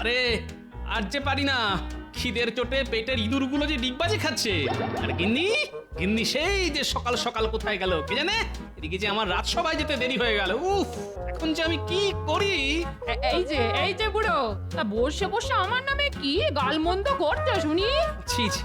আরে আর যে পারি না। খিদের চোটে পেটের ইঁদুরগুলো যে ডিগবাজি খাচ্ছে। আর গিন্নি গিন্নি সেই যে সকাল সকাল কোথায় গেল কে জানে? এদিকে যে আমার রাত সবাই যেতে দেরি হয়ে গেল। উফ এখন যে আমি কি করি? এই যে এই যে বুড়ো তা বসে বসে আমার নামে কি? গালমন্দ করছ শুনি? ছি ছি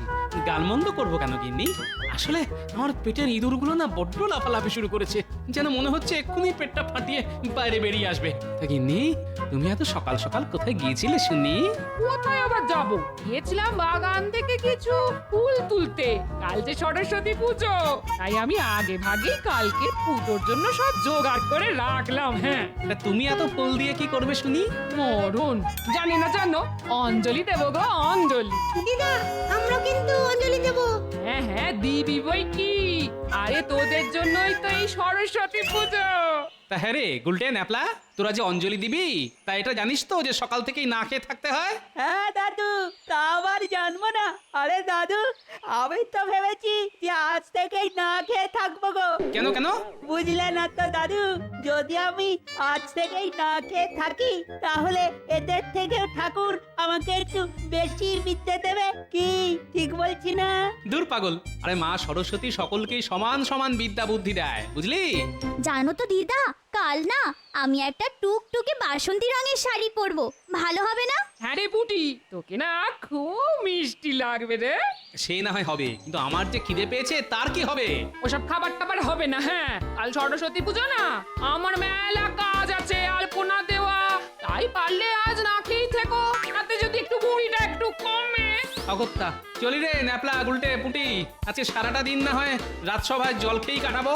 গালমন্দ করব কেন গিন্নি? আসলে আমার পেটের ইঁদুরগুলো না বড্ড লাফালাফি শুরু করেছে। যেন মনে হচ্ছে এক্ষুনি পেটটা ফাটিয়ে বাইরে বেরিয়ে আসবে। তা গিন্নি তুমি এত সকাল সকাল কোথায় গিয়েছিলে শুনি? কোথায় আবার যাব? গিয়েছিলাম বাগান থেকে কিছু ফুল তুলতে। কাল যে সরস্বতী পুজো। তাই আমি আগে ভাগেই কালকে পুজোর জন্য সব জোগাড় করে রাখলাম হ্যাঁ। তা তুমি এত ফুল দিয়ে কি করবে শুনি? মরণ। জানি না জানো অঞ্জলি দেবো গো অঞ্জলি। দিদা আমরা কিন্তু অঞ্জলি দেব। হ্যাঁ হ্যাঁ দিবি বই কি? আরে তোদের জন্যই তো এই সরস্বতী পুজো। তা হ্যাঁ রে, গুলটেন ন্যাপলা তোরা যে অঞ্জলি দিবি তা এটা জানিস তো যে সকাল থেকেই না খেয়ে থাকতে হয়? হ্যাঁ দাদু তা আবার জানব না। আরে দাদু আমি তো ভেবেছি যে আজ থেকেই না খেয়ে থাকব গো। কেন কেন? বুঝলে না তো দাদু যদি আমি আজ থেকেই না খেয়ে থাকি তাহলে এদের থেকে ঠাকুর আমাকে একটু বেশি বিদ্যে দেবে কি ঠিক বলছি না? দূর পাগল। আরে মা সরস্বতী সকলকেই সমান সমান বিদ্যা বুদ্ধি দেয় বুঝলি? জানো তো দিদা কাল না আমি একটা টুকটুকে বাসন্তী রঙের শাড়ি পরবো। ভালো হবে না? হ্যাঁ রে পুটি তোকে না খুব মিষ্টি লাগবে রে। সে না হয় হবে কিন্তু আমার যে খিদে পেয়েছে তার কি হবে? ওসব খাবার টাবার হবে না হ্যাঁ। কাল সরস্বতী পুজো না? আমার মেলা কাজ আছে আলপনা দেওয়া। তাই পারলে আজ না খেয়েই থেকো তাতে যদি একটু বুড়িটা একটু কমে। অগত্যা চলি রে ন্যাপলা গুলটে পুটি। আজকে সারাটা দিন না হয় রাজসভায় জল খেয়েই কাটাবো।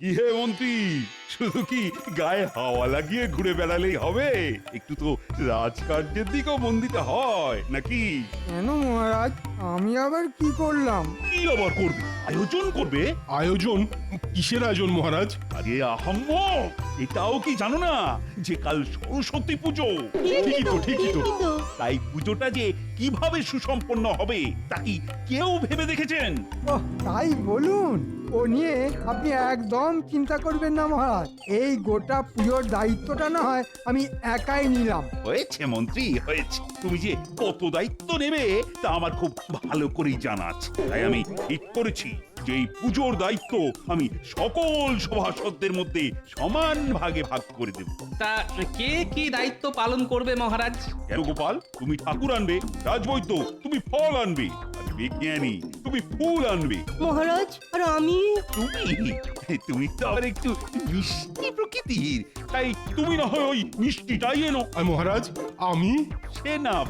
কি হে মন্ত্রী শুধু কি গায়ে হাওয়া লাগিয়ে ঘুরে বেড়ালেই হবে? একটু তো রাজকার্যের দিকেও মন দিতে হয় নাকি? কেন মহারাজ? আমি আবার কি করলাম? কি আবার করবে? আয়োজন করবে? আয়োজন? কিসের আয়োজন মহারাজ? আরে আহাম্মক এটাও কি জানো না? যে কাল সরস্বতী পুজো। ঠিকই তো ঠিকই তো। তাই পুজোটা যে কীভাবে সুসম্পন্ন হবে তা কি কেউ ভেবে দেখেছেন? তাই বলুন। ও নিয়ে আপনি একদম চিন্তা করবেন না মহারাজ। এই গোটা পুজোর দায়িত্বটা না হয় আমি একাই নিলাম। হয়েছে মন্ত্রী হয়েছে। তুমি যে কত দায়িত্ব নেবে তা আমার খুব ভালো করেই জানা আছে। তাই আমি ঠিক করেছি যে এই পুজোর দায়িত্ব আমি সকল সভাসদদের মধ্যে সমান ভাগে ভাগ করে দেব। তা কে কি দায়িত্ব পালন করবে মহারাজ? কেন গোপাল? তুমি ঠাকুর আনবে রাজবৈদ্য তুমি ফল আনবে। বিজ্ঞানী। তুমি ফুল আনবে। মহারাজ আর আমি? তুমি? তুমি তো আবার একটু মিষ্টি প্রকৃতির। তাই তুমি না হয় ওই মিষ্টিটাই এনো। আর মহারাজ আমি? সে না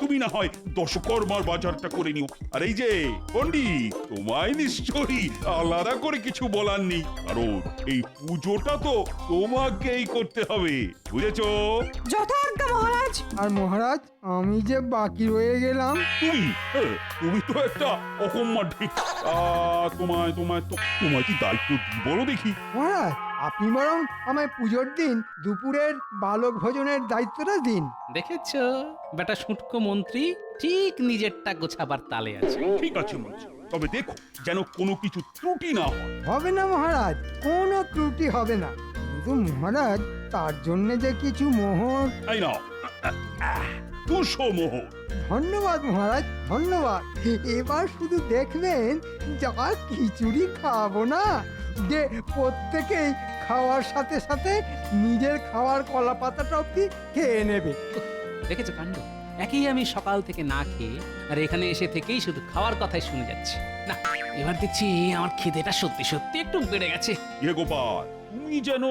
তুমি না হয় দশকর্মার বাজারটা করে নিও। আর এই যে পণ্ডিত তোমায় নিশ্চয়ই আলাদা করে কিছু বলার নেই। কারণ এই পুজোটা তো তোমাকেই করতে হবে। বুঝেছ? মহারাজ। আর মহারাজ আমি যে বাকি রয়ে গেলাম। তুমি হ্যাঁ, তুমি তো একটা অকম্মা ঢিক তোমায় তোমায় তো- তোমায় কি দায়িত্ব দিই বলো দেখি। মহারাজ আপনি বরং আমায় পুজোর দিন দুপুরের বালক ভোজনের দায়িত্বটা দিন। দেখেছ বেটা শুটকো মন্ত্রী ঠিক নিজেরটা গোছাবার তালে আছে। ঠিক আছে মন্ত্রী তবে দেখো যেন কোনো কিছু ত্রুটি না হয়। হবে না মহারাজ কোনো ত্রুটি হবে না। কিন্তু মহারাজ তার জন্য যে কিছু মোহর তাই না দুশো মোহর ধন্যবাদ মহারাজ ধন্যবাদ। এবার শুধু দেখবেন যা খিচুড়ি খাওয়াবো না। যে প্রত্যেকেই খাওয়ার সাথে সাথে নিজের খাওয়ার কলা পাতাটা অব্দি খেয়ে নেবে। দেখেছ কাণ্ড? একই আমি সকাল থেকে না খেয়ে আর এখানে এসে থেকেই শুধু খাওয়ার কথাই শুনে যাচ্ছি। না এবার দেখছি আমার খিদেটা সত্যি সত্যি একটু বেড়ে গেছে। এ গোপাল তুমি যেন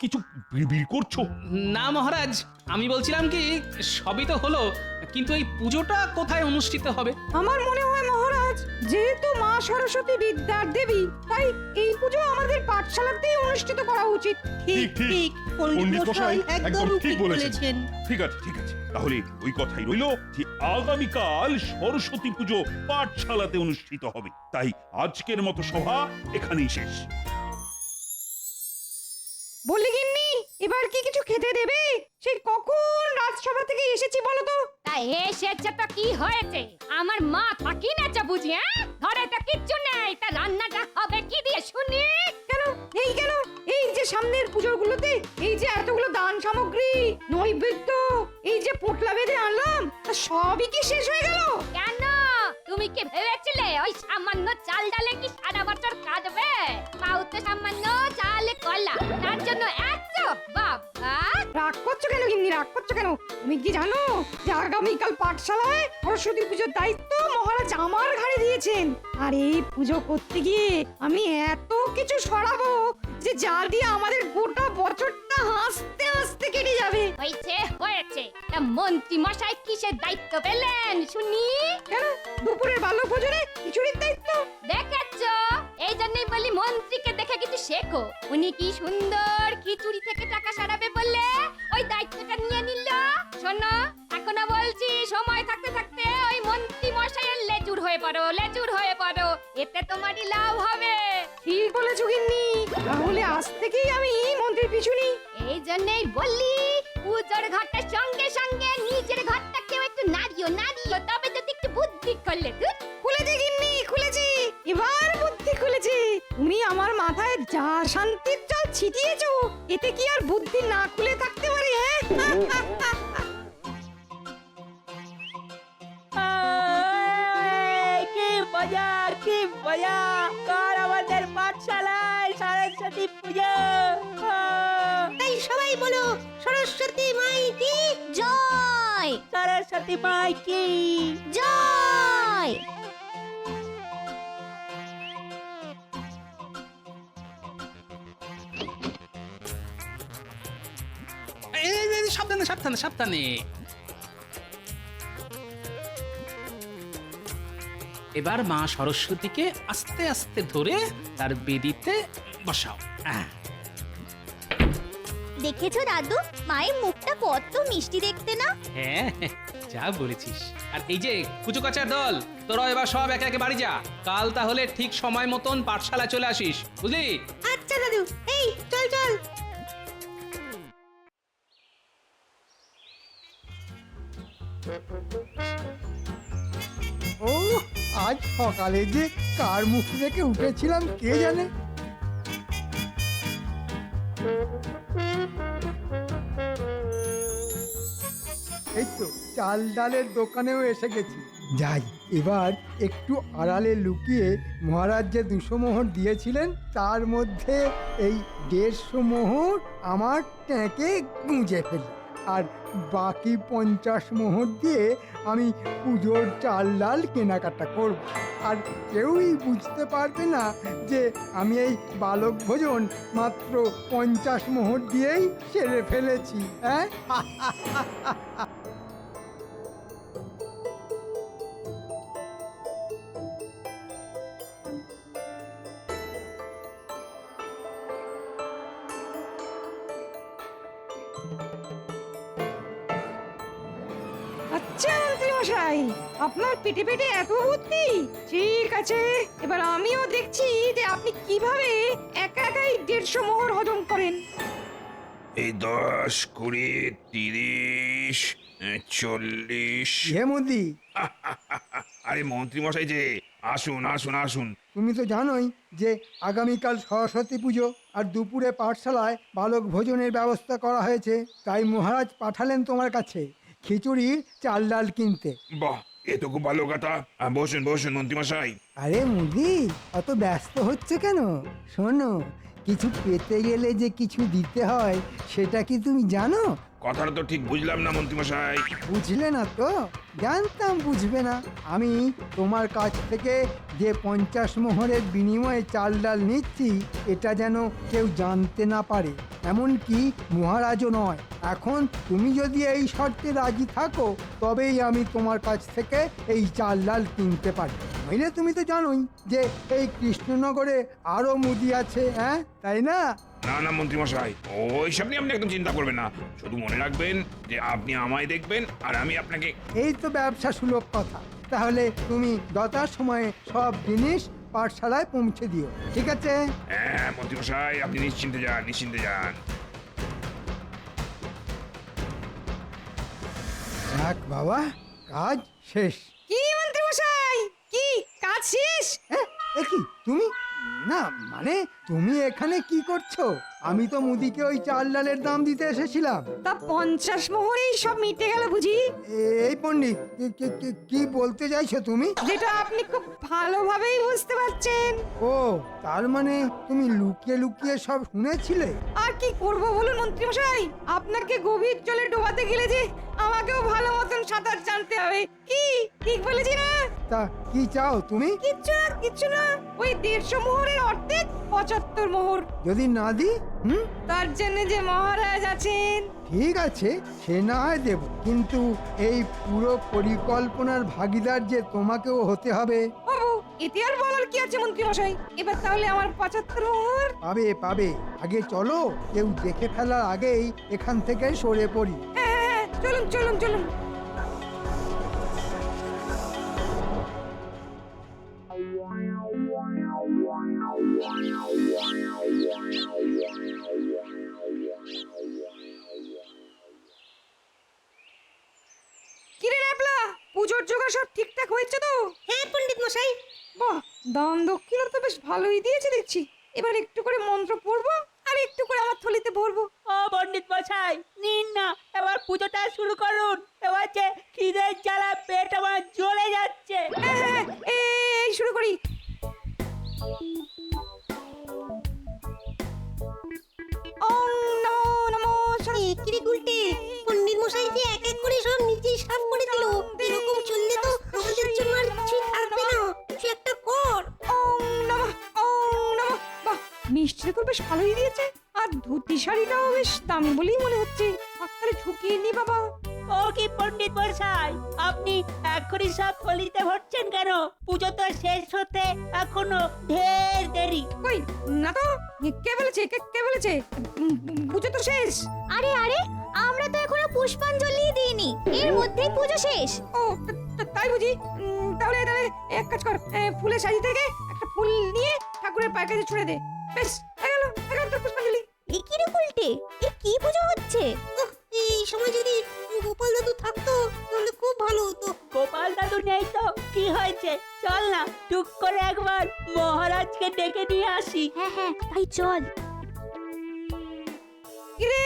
কিছু বিড়বিড় করছ? না মহারাজ। আমি বলছিলাম কি সবই তো হলো কিন্তু এই পুজোটা কোথায় অনুষ্ঠিত হবে? আমার মনে হয় মহারাজ যেহেতু মা সরস্বতী বিদ্যার দেবী তাই এই পুজো আমাদের পাঠশালাতেই অনুষ্ঠিত করা উচিত। ঠিক ঠিক পণ্ডিত মশাই একদম ঠিক বলেছেন। ঠিক আছে ঠিক আছে। তাহলে ওই কথাই রইল যে আগামীকাল সরস্বতী পুজো পাঠশালাতে অনুষ্ঠিত হবে। তাই আজকের মতো সভা এখানেই শেষ। বললি গিন্নি এবার কি কিছু খেতে দেবে? সেই কখন রাজসভা থেকে এসেছি বলো তো? তা এসেছে তো কি হয়েছে? আমার মা থাকি না চা বুঝি হ্যাঁ? ঘরে তো কিচ্ছু নেই তা রান্নাটা হবে কি দিয়ে শুনি? কেন? এই কেন? এই যে যে সামনের পুজোগুলোতে এই যে এতগুলো দান সামগ্রী নৈবেদ্য এই যে পোটলা বেঁধে আনলাম তা সবই কি শেষ হয়ে গেল? কেন তুমি কি ভেবেছিলে? ওই সামান্য চাল ডালে কি সারা বছর কাটবে? পাউতে সামান্য চাল কলা। তার জন্য এত বাবা। রাগ করছ কেন গিন্নি? রাগ করছ কেন? তুমি কি জানো যে আগামীকাল পাঠশালায় সরস্বতী পুজোর দায়িত্ব মহারাজ আমার ঘাড়ে দিয়েছেন। আর এই পুজো করতে গিয়ে আমি এত কিছু সরাবো যে যা দিয়ে আমাদের গোটা বছরটা হাসতে হাসতে কেটে যাবে। হয়েছে হয়েছে। তা মন্ত্রী মশাই কিসের দায়িত্ব পেলেন শুনি? কেন? দুপুরের বাল্য ভোজনে খিচুড়ির দায়িত্ব? দেখেছ? এই জন্যই বলি মন্ত্রীকে দেখে কিছু শেখো। উনি কি সুন্দর খিচুড়ি থেকে টাকা সারাবে বললে ওই দায়িত্বটা নিয়ে নিল? শোনো এখনও বলছি সময় থাকতে থাকতে ওই মন্ত্রী মশাইয়ের লেজুর হয়ে পড়ো লেজুর হয়ে পড়ো। এতে তোমারই লাভ হবে। ঠিক বলেছ গিন্নি। তাহলে আজ থেকেই আমি মন্ত্রীর পিছু নিই। এই জন্যই বললি পুজোর ঘরটার সঙ্গে সঙ্গে নিজের ঘরটাকেও একটু নাড়িও নাড়িও। তবে যদি একটু বুদ্ধি করলে ধুৎ। খুলেছি গিন্নি খুলেছি। এবার বুদ্ধি খুলেছি। তুমি আমার মাথায় যা শান্তির জল ছিটিয়েছো এতে কি আর বুদ্ধি না খুলে থাকতে পারে হ্যাঁ? মজা কার আমাদের পাঠশালায় সরস্বতী পুজো? এই সবাই বলো সরস্বতী মাই কি? জয়! সরস্বতী মাই কি? জয়! এই, এই, এই, সাবধানে সাবধানে সাবধানে। এবার মা সরস্বতীকে আস্তে আস্তে ধরে তার বেদিতে বসাও। আহ, দেখেছ দাদু? মায়ের মুখটা কত মিষ্টি দেখতে না? হ্যাঁ যা বলেছিস। আর এই যে কুচু কাচার দল তোরা এবার সব একে একে বাড়ি যা। কাল তাহলে ঠিক সময় মতন পাঠশালা চলে আসিস বুঝলি? সকালে যে কার মুখ দেখে উঠেছিলাম কে জানে? এই তো চাল ডালের দোকানেও এসে গেছি। যাই, এবার একটু আড়ালে লুকিয়ে মহারাজ যে দুশো মোহর দিয়েছিলেন, তার মধ্যে এই দেড়শো মোহর আমার ট্যাঁকে গুঁজে ফেলি। আর বাকি পঞ্চাশ মোহর দিয়ে আমি পুজোর চাল ডাল কেনাকাটা করব। আর কেউই বুঝতে পারবে না যে আমি এই বালক ভোজন মাত্র পঞ্চাশ মোহর দিয়েই সেরে ফেলেছি হ্যাঁ? মন্ত্রী মশাই আপনার পেটে পেটে এত বুদ্ধি? ঠিক আছে এবার আমিও দেখছি যে আপনি কীভাবে একা একাই দেড়শো মোহর হজম করেন। এই দশ কুড়ি তিরিশ চল্লিশ। হে মোদি আরে মন্ত্রী মশাই যে আসুন আসুন আসুন। তুমি তো জানোই যে আগামীকাল সরস্বতী পুজো আর দুপুরে পাঠশালায় বালক ভোজনের ব্যবস্থা করা হয়েছে তাই মহারাজ পাঠালেন তোমার কাছে। খিচুড়ির চাল ডাল কিনতে। বাহ এ তো খুব ভালো কথা। আহ, বসুন বসুন মন্ত্রী মশাই আরে মুদি অত ব্যস্ত হচ্ছে কেন? শোনো কিছু পেতে গেলে যে কিছু দিতে হয় সেটা কি তুমি জানো? কথাটা তো ঠিক বুঝলাম না মন্ত্রী মশাই বুঝলে না তো? জানতাম বুঝবে না। আমি তোমার কাছ থেকে যে পঞ্চাশ মোহরের বিনিময়ে চাল ডাল নিচ্ছি, এটা যেন কেউ জানতে না পারে। এমনকি মহারাজও নয়। এখন তুমি যদি এই শর্তে রাজি থাকো, তবেই আমি তোমার কাছ থেকে এই চাল ডাল কিনতে পারি। নইলে তুমি তো জানোই যে এই কৃষ্ণনগরে আরও মুদি আছে হ্যাঁ তাই না? না না মন্ত্রী মশাই ওইসব নিয়ে আপনি একদম চিন্তা করবেন না। শুধু মনে রাখবেন যে আপনি আমায় দেখবেন আর আমি আপনাকে এই তো ব্যবসা সুলভ কথা। তাহলে তুমি যথার সময়ে সব জিনিস পাঠশালায় পৌঁছে দিও ঠিক আছে? হ্যাঁ মন্ত্রী মশাই আপনি নিশ্চিন্তে যান নিশ্চিন্তে যান। যাক বাবা কাজ শেষ। কি মন্ত্রী মশাই কি কাজ শেষ? এ, এ কি তুমি? না মানে তুমি এখানে কি করছ? আমি তো মুদিকে ওই চাল ডালের দাম দিতে এসেছিলাম। তা পঞ্চাশ মোহরেই সব মিটে গেল বুঝি? এই পণ্ডিত কি- কি- কি- কি বলতে চাইছো তুমি? যেটা আপনি খুব ভালোভাবেই বুঝতে পারছেন। ও তার মানে তুমি লুকিয়ে লুকিয়ে সব শুনেছিলে? আর কি করব বলুন মন্ত্রী মশাই আপনাকে গভীর জলে ডোবাতে গেলে যে আমাকেও ভালো মতন সাঁতার জানতে হবে। কি? ঠিক বলেছি না? তা কি চাও তুমি? কিচ্ছু না কিচ্ছু না। ওই দেড়শো মোহরের অর্ধেক পঁচাত্তর মোহর। যদি না দিই হুম? তার জন্য যে মহারাজ আছেন। ঠিক আছে সে না হয় দেব। কিন্তু এই পুরো পরিকল্পনার ভাগিদার যে তোমাকেও হতে হবে। বাবু এতে আর বলার কি আছে মন্ত্রী মশাই? এবার তাহলে আমার পঁচাত্তর মোহর? পাবে পাবে। আগে চলো কেউ দেখে ফেলার আগেই এখান থেকে সরে পড়ি। হ্যাঁ, চলুন চলুন চলুন। কিরে ন্যাপলা পুজোর জোগাড় সব ঠিকঠাক হয়েছে তো? হ্যাঁ পণ্ডিত মশাই। বাহ দান দক্ষিণা তো বেশ ভালোই দিয়েছে দেখছি। এবার একটু করে মন্ত্র পড়ব? আর একটু করে আমার থলিতে ভরবো। ও পণ্ডিত মশাই নিন না এবার পুজোটা শুরু করুন। এবার যে খিদের জ্বালা পেট আমার জ্বলে যাচ্ছে। হ্যাঁ হ্যাঁ এই শুরু করি। ওম নমো নমো কিরে গুলটে পণ্ডিত মশাই যে এক এক করে সব নিজেই সাফ করে দিল। তো বেশ ভালোই দিয়েছে। আর ধুতি শাড়িটাও বেশ দামি বলেই মনে হচ্ছে। হাততালি ঝুঁকিয়ে নি বাবা। ও কি পণ্ডিত মশাই আপনি এখনই সব থলিতে ভরছেন কেন? পুজো তো শেষ হতে এখনও ঢের দেরি। কই না তো কে বলেছে কে কে বলেছে? পুজো তো শেষ। আরে আরে আমরা তো এখনও পুষ্পাঞ্জলি দিইনি। এর মধ্যেই পুজো শেষ। ও তাই বুঝি। উম, তাহলে তাহলে এক কাজ কর ফুলের সাজি থেকে একটা ফুল নিয়ে ঠাকুরের পায়ের কাছে ছুড়ে দে। বেশ। গেল পুষ্পাঞ্জলি এ কি রে উল্টে? এ কি পুজো হচ্ছে? এই সময় যদি গোপাল দাদু থাকতো তাহলে খুব ভালো হতো। গোপাল দাদু নেই তো কি হয়েছে? চল না টুক করে একবার মহারাজকে ডেকে নিয়ে আসি। হ্যাঁ হ্যাঁ তাই চল। কিরে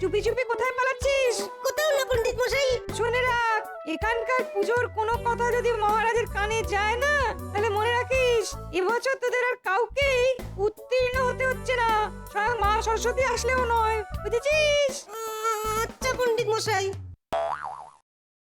চুপি চুপি কোথায় পালাচ্ছিস? কোথাও না পণ্ডিত মশাই। শুনে রাখ এখানকার পুজোর কোনো কথা যদি মহারাজের কানে যায় না তাহলে মনে রাখিস এবছর তোদের আর কাউকেই উত্তীর্ণ হতে হচ্ছে না। স্বয়ং মা সরস্বতী আসলেও নয় বুঝেছিস? আচ্ছা পণ্ডিত মশাই।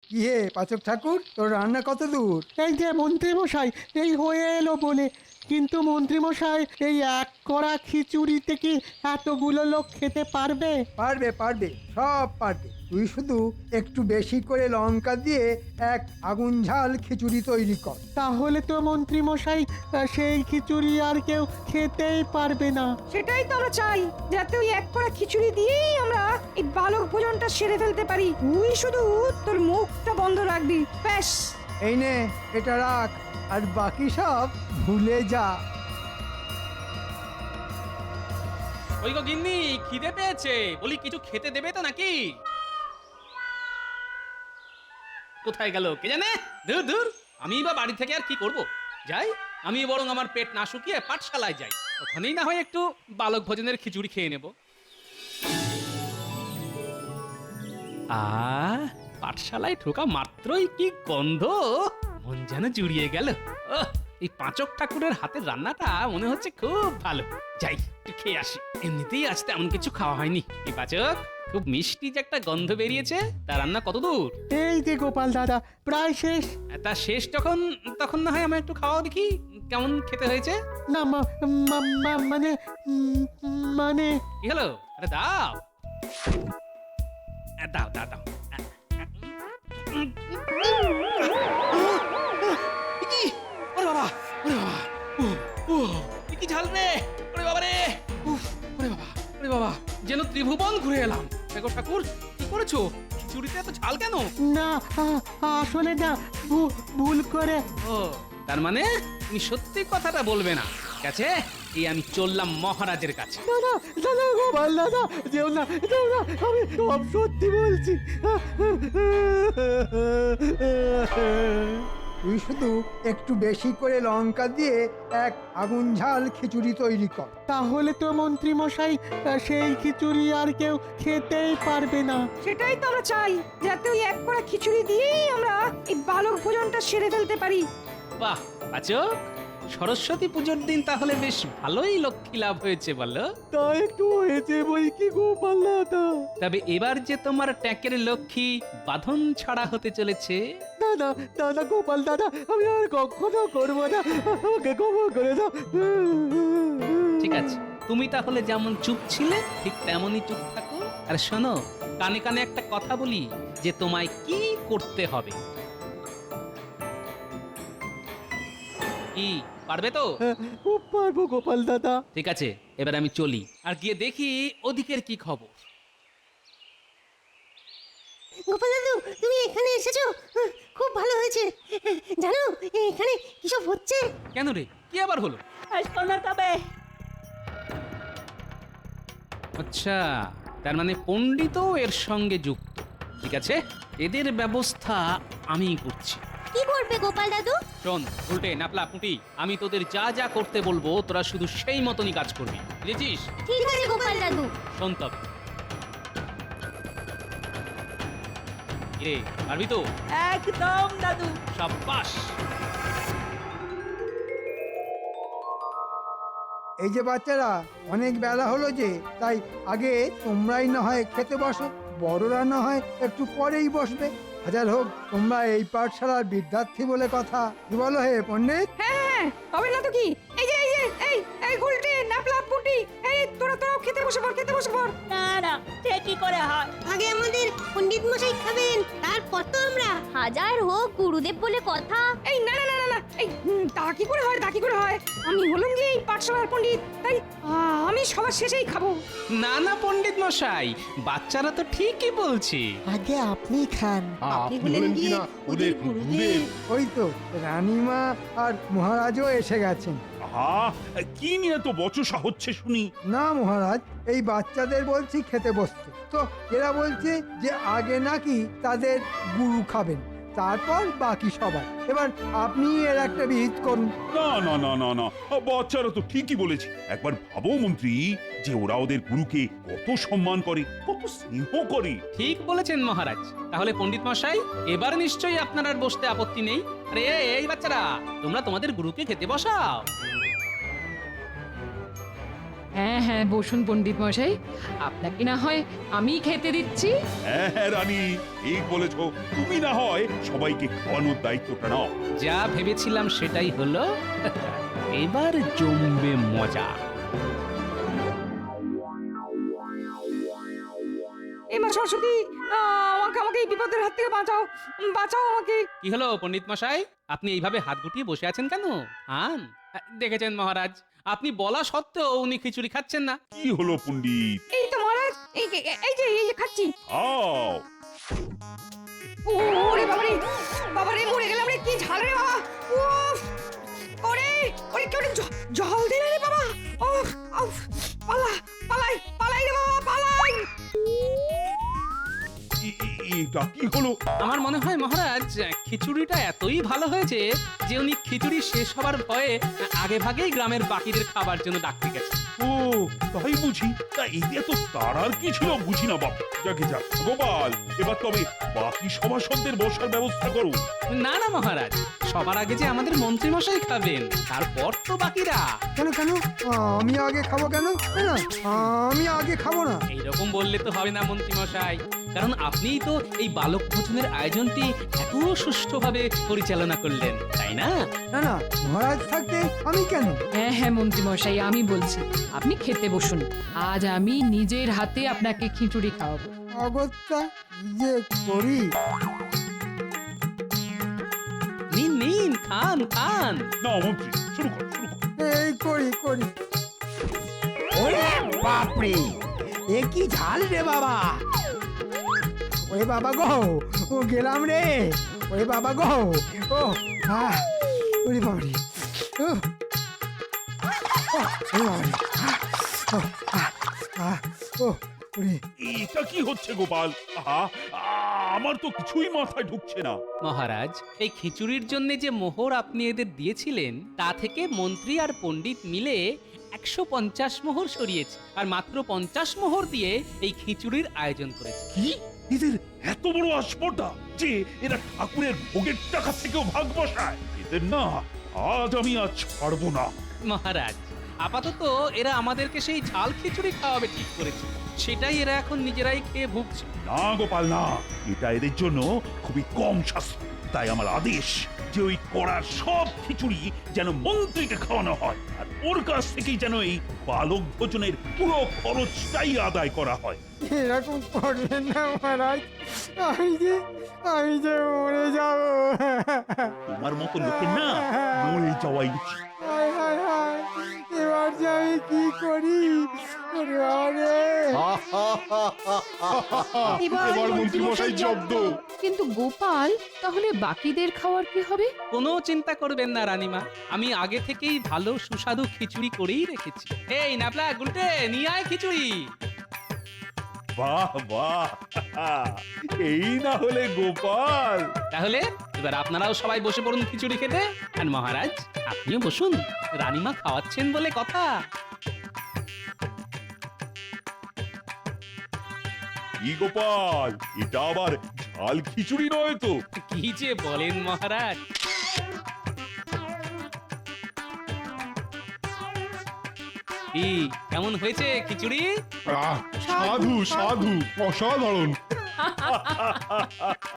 কি হে পাচক ঠাকুর তোর রান্না কত দূর? এই যে মন্ত্রীমশাই এই হয়ে এলো বলে কিন্তু মন্ত্রীমশাই এই এক কড়া খিচুড়িতে কি এতগুলো লোক খেতে পারবে? পারবে পারবে সব পারবে। তুই শুধু একটু বেশি করে লঙ্কা দিয়ে এক আগুন ঝাল খিচুড়ি তৈরি কর। তাহলে তো মন্ত্রীমশাই আহ, সেই খিচুড়ি আর কেউ খেতেই পারবে না। সেটাই তো আমরা চাই যাতে ওই এক কড়া খিচুড়ি দিয়েই আমরা এই বালক ভোজনটা সেরে ফেলতে পারি। তুই শুধু তোর মুখটা বন্ধ রাখবি ব্যাস। এই নে, এটা রাখ। আর বাকি সব ভুলে যা। ওই গো গিন্নি, খিদে পেয়েছে। বলি, কিছু খেতে দেবে তো নাকি? কোথায় গেল, কে জানে? দূর দূর আমি বা বাড়ি থেকে আর কি করব? যাই, আমি বরং আমার পেট না শুকিয়ে পাঠশালায় যাই। ওখানেই না হয় একটু বালক ভোজনের খিচুড়ি খেয়ে নেব। আ পাঠশালায় ঢোকা মাত্রই কি গন্ধ? মন যেন জুড়িয়ে গেল। এই পাঁচক ঠাকুরের হাতের রান্নাটা মনে হচ্ছে খুব ভালো। যাই একটু খেয়ে আসি। এমনিতেই আজ তেমন কিছু খাওয়া হয়নি। এই পাচক খুব মিষ্টি যে একটা গন্ধ বেরিয়েছে তার রান্না কত দূর? এই যে গোপাল দাদা প্রায় শেষ। তা শেষ যখন তখন না হয় আমার একটু খাওয়া দেখি কেমন খেতে হয়েছে? না মা- মা- মা- মানে উম, মানে। কি হলো? আরে দাও। দাও দাও দাও। কি? ওরে ঝাল রে ওরে বাবা রে উফ, ওরে বাবা ওরে বাবা যেন ত্রিভুবন ঘুরে এলাম দেখো ঠাকুর কি করেছ খিচুড়িতে এত ঝাল কেন না আ- আসলে না ভু- ভুল করে ও তার মানে তুমি সত্যি কথাটা বলবে না ঠিক আছে এই আমি চললাম মহারাজের কাছে। দাদা দাদা গোপাল দাদা যেও না যেও না আমি সব সত্যি বলছি। তুই শুধু একটু বেশি করে লঙ্কা দিয়ে এক আগুন ঝাল খিচুড়ি তৈরি কর। তাহলে তো মন্ত্রী মশাই সেই খিচুড়ি আর কেউ খেতেই পারবে না। সেটাই তো আমরা চাই যাতে ওই এক করা খিচুড়ি দিয়েই আমরা এই বালক ভোজনটা সেরে ফেলতে পারি। বাহ সরস্বতী পুজোর দিন তাহলে বেশ ভালোই লক্ষ্মী লাভ হয়েছে বলো। তা একটু হয়েছে বই কি গোপাল দাদা তবে এবার যে তোমার ট্যাঁকের লক্ষ্মী বাঁধন ছাড়া হতে চলেছে। দাদা দাদা গোপাল দাদা আমি আর কখনো করব না। আমাকে ক্ষমা করে দাও। ঠিক আছে তুমি তাহলে যেমন চুপ ছিলে ঠিক তেমনই চুপ থাকো। আর শোনো কানে কানে একটা কথা বলি যে তোমায় কি করতে হবে? কি? পারবে তো? খুব পারব গোপাল দাদা। ঠিক আছে এবার আমি চলি। আর গিয়ে দেখি ওদিকের কি খবর। গোপাল দাদু তুমি এখানে এসেছ? আহ, খুব ভালো হয়েছে। জানো এখানে কিসব হচ্ছে? কেন রে? কি আবার হলো? আসব না তবে। আচ্ছা তার মানে পণ্ডিতও এর সঙ্গে যুক্ত। ঠিক আছে এদের ব্যবস্থা আমি করছি। কি করবে গোপাল দাদু? শোন উল্টে নাপলা পুঁটি আমি তোদের যা যা করতে বলব তোরা শুধু সেই মতনই কাজ করবি। বুঝেছিস? ঠিক আছে গোপাল দাদু। শোন তবে। রে পারবি তো? একদম দাদু। সাব্বাস। এই যে বাচ্চারা অনেক বেলা হলো যে তাই আগে তোমরাই না হয় খেতে বসো বড়রা না হয় একটু পরেই বসবে। হাজার হোক, তোমরা এই পাঠশালার বিদ্যার্থী বলে কথা। কি বলো হে, পণ্ডিত? হ্যাঁ হবে না তো কি? বসে পড় খেতে বসে পড়। না না সে কি করে হয়? আগে আমাদের পণ্ডিত মশাই খাবেন তারপর তো আমরা। হাজার হোক গুরুদেব বলে কথা। এই না না না না না এই হুম, তা কি করে হয় তা কি করে হয়? আমি হলাম যে এই পাঠশালার পণ্ডিত তাই আ, আমি সবার শেষেই খাব। না না পণ্ডিত মশাই বাচ্চারা তো ঠিকই বলছে। আগে আপনি খান। আপনি হলেন কিনা? ওদের গুরুদেব ওই তো রানীমা আর মহারাজও এসে গেছেন। আহা কি নিয়ে তো বচসা হচ্ছে শুনি? না মহারাজ এই বাচ্চাদের বলছি খেতে বসতে। তো এরা বলছে যে আগে নাকি তাদের গুরু খাবেন। তারপর বাকি সবাই এবার আপনি এর একটা বিহিত করুন। না না না না না। বাচ্চারা তো ঠিকই বলেছে। একবার ভাবো মন্ত্রী যে ওরা ওদের গুরুকে কত সম্মান করে কত স্নেহ করে। ঠিক বলেছেন মহারাজ। তাহলে পণ্ডিত মশাই এবার নিশ্চয়ই আপনার আর বসতে আপত্তি নেই। আরে এই বাচ্চারা তোমরা তোমাদের গুরুকে খেতে বসাও। হ্যাঁ হ্যাঁ বসুন পণ্ডিত মশাই। আপনাকে না হয় আমি খেতে দিচ্ছি। হ্যাঁ হ্যাঁ রানী ঠিক বলেছ। তুমি না হয় সবাইকে খাওয়ানোর দায়িত্বটা নাও। যা ভেবেছিলাম সেটাই হলো। এবার জমবে মজা। এবার সরস্বতী আমাকে আমাকে এই বিপদের হাত থেকে বাঁচাও। উম, বাঁচাও আমাকে। কি হলো পণ্ডিত মশাই? আপনি এইভাবে হাত গুটিয়ে বসে আছেন কেন? আন। দেখেছেন মহারাজ আপনি বলা সত্ত্বেও উনি খিচুড়ি খাচ্ছেন না। কি হলো পণ্ডিত? এই তো মহারাজ এই যে এই যে এই যে খাচ্ছি। খাও। ও, ওরে বাবারে বাবারে মরে গেলাম রে কি ঝাল রে বাবা। উফ ওরে ওরে কি ওরে জ- জল দিলে রে বাবা। উফ উফ এটা কি হলো? আমার মনে হয় মহারাজ খিচুড়িটা এতই ভালো হয়েছে যে উনি খিচুড়ি শেষ হবার ভয়ে আগে ভাগেই গ্রামের বাকিদের খাবার জন্য ডাকতে গেছে ও তাই বুঝি? তা এতে তো তারার কি ছিল বুঝি না বাপ। যাকে যাক গোপাল এবার তবে বাকি সভাসদদের বসার ব্যবস্থা করো। না না মহারাজ সবার আগে যে আমাদের মন্ত্রী মশাই খাবেন তারপর তো বাকিরা। কেন কেন? আমি আগে খাব কেন? না আমি আগে খাব না। এইরকম বললে তো হবে না মন্ত্রী মশাই কারণ আপনিই তো এই বালক ভোজনের আয়োজনটি এত সুষ্ঠুভাবে পরিচালনা করলেন তাই না? না না মহারাজ থাকতে আমি কেন? হ্যাঁ হ্যাঁ মন্ত্রী মশাই আমি বলছি আপনি খেতে বসুন। আজ আমি নিজের হাতে আপনাকে খিচুড়ি খাওয়াবো। অগত্যা যে করি। নিন নিন খান খান। না মন্ত্রী শুরু কর শুরু কর। এই করি করি। ওরে বাপরে এ কি ঝাল রে বাবা। ওরে বাবা গো ও গেলাম রে। ওরে বাবা গো ও আহ ওরে বাবা রে। এটা কি হচ্ছে গোপাল? আহা আমার তো কিছুই মাথায় ঢুকছে না। মহারাজ এই খিচুড়ির জন্য যে মোহর আপনি এদের দিয়েছিলেন তা থেকে মন্ত্রী আর পণ্ডিত মিলে একশো পঞ্চাশ মোহর সরিয়েছে আর মাত্র পঞ্চাশ মোহর দিয়ে এই খিচুড়ির আয়োজন করেছে। কি? এদের এত বড় আসপটা যে এরা ঠাকুরের ভোগের টাকা থেকেও ভাগ বসায়। এদের না আজ আমি আজ ছাড়বো না। মহারাজ আপাতত এরা আমাদেরকে সেই ঝাল খিচুড়ি খাওয়াবে ঠিক করেছে। সেটাই এরা এখন নিজেরাই খেয়ে ভুগছে। না গোপাল না। এটা এদের জন্য খুবই কম শাস্তি। তাই আমার আদেশ যে ওই কড়ার সব খিচুড়ি যেন মন্ত্রীকে খাওয়ানো হয় আর ওর কাছ থেকেই যেন এই বালক ভোজনের পুরো খরচটাই আদায় করা হয়। এরকম করবেন না মহারাজ আমি যে আমি যে মরে যাব। তোমার মতো লোকের না মরে যাওয়াই উচিত। এবার যে আমি কি করি? রে। এবার মন্ত্রী জব্দ। কিন্তু গোপাল তাহলে বাকিদের খাওয়ার কি হবে? কোনো চিন্তা করবেন না রানীমা। আমি আগে থেকেই ভালো সুস্বাদু খিচুড়ি করেই রেখেছি। এই নাপলা গুলটে নিয়ে আয় খিচুড়ি। বাহ বাহ। এই না হলে গোপাল। তাহলে এবার আপনারাও সবাই বসে পড়ুন খিচুড়ি খেতে। আর মহারাজ আপনিও বসুন রানীমা খাওয়াচ্ছেন বলে কথা। কি গোপাল এটা আবার ঝাল খিচুড়ি নয় তো? কি যে বলেন মহারাজ। কি কেমন হয়েছে খিচুড়ি? সাধু সাধু অসাধারণ।